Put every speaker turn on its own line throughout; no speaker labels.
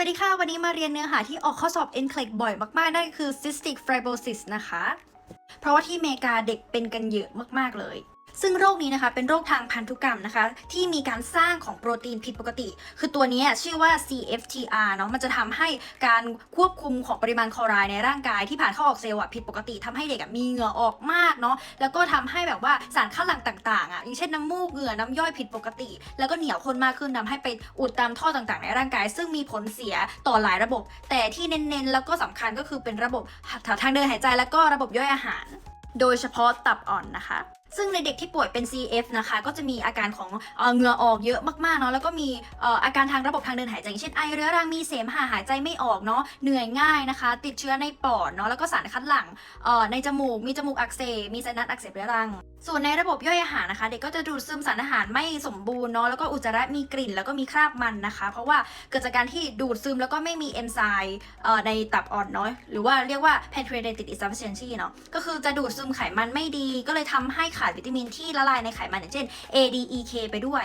วัสดีค่ะ วันนี้มาเรียนเนื้อหาที่ออกข้อสอบ NCLEX บ่อยมากๆ นั่นก็คือ cystic fibrosis นะคะ เพราะว่าที่อเมริกาเด็กเป็นกันเยอะมากๆเลย ซึ่งโรคนี้นะคะเป็นโรคทางพันธุกรรมนะคะ ที่มีการสร้างของโปรตีนผิดปกติ คือตัวนี้ชื่อว่า CFTR เนาะมันจะทำให้การควบคุมของปริมาณคลอไรด์ในร่างกายที่ผ่านเข้าออกเซลล์อะผิดปกติทำให้เด็กมีเหงื่อออกมากเนาะแล้วก็ทำให้แบบว่าสารคัดหลั่งต่างๆอะอย่างเช่นน้ำมูกเหงื่อน้ำย่อยผิดปกติ แล้วก็เหนียวข้นมากขึ้นทำให้ไปอุดตามท่อต่างๆ ในร่างกาย ซึ่งมีผลเสียต่อหลายระบบ แต่ที่เน้นๆ แล้วก็สำคัญก็คือเป็นระบบทางเดินหายใจแล้วก็ระบบย่อยอาหาร โดยเฉพาะตับอ่อนนะคะซึ่งในเด็กที่ป่วยเป็น CF นะคะ ก็จะมีอาการของเหงื่อออกเยอะมากๆเนาะแล้วก็มีอาการทางระบบทางเดินหายใจเช่นไอเรื้อรังมีเสมหะหายใจไม่ออกเนาะเหนื่อยง่ายนะคะ ติดเชื้อในปอดเนาะแล้วก็สารคัดหลั่งในจมูกมีจมูกอักเสบมีไซนัสอักเสบเรื้อรัง ส่วนในระบบย่อยอาหารนะคะ เด็กก็จะดูดซึมสารอาหารไม่สมบูรณ์เนาะแล้วก็อุจจาระมีกลิ่น แล้วก็มีคราบมันนะคะ เพราะว่าเกิดจากการที่ดูดซึมแล้วก็ไม่มีเอนไซม์ในตับอ่อนเนาะหรือว่าเรียกว่า pancreatic insufficiency เนาะก็คือจะดูดซึมไขมันไม่ดีก็เลยทำให้ขาดวิตามินที่ละลายในไขมันอย่างเช่น A D E K ไปด้วย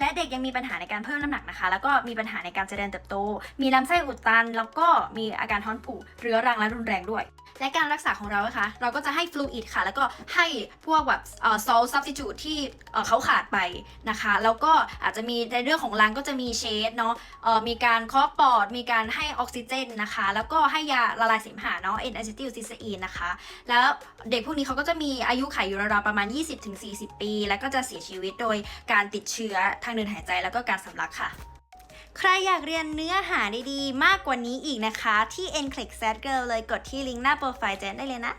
และเด็กยังมีปัญหาในการเพิ่มน้ำหนักนะคะ แล้วก็มีปัญหาในการเจริญเติบโต มีลำไส้อุดตัน แล้วก็มีอาการท้องผูกเรื้อรังและรุนแรงด้วย และการรักษาของเรานะคะ เราก็จะให้ฟลูอิดค่ะ แล้วก็ให้พวกแบบเอ่อ salt substitute ที่เขาขาดไปนะคะ แล้วก็อาจจะมีในเรื่องของรังก็จะมีเชดเนาะเอ่อมีการเคาะปอด มีการให้ออกซิเจนนะคะ แล้วก็ให้ยาละลายเสมหะเนาะ n a c e t y l c y s t e i n นนะคะ แล้วเด็กพวกนี้เขาก็จะมีอายุขัยอยู่ราวๆประมาณ 20-40 ปี แล้วก็จะเสียชีวิตโดยการติดเชื้อทางเดินหายใจแล้วก็การสำลักค่ะ ใครอยากเรียนเนื้อหาดีๆ มากกว่านี้อีกนะคะ ที่ n c l i c k s a t Girl เลยกดที่ลิงก์หน้าโปรไฟล์แจนได้เลยนะ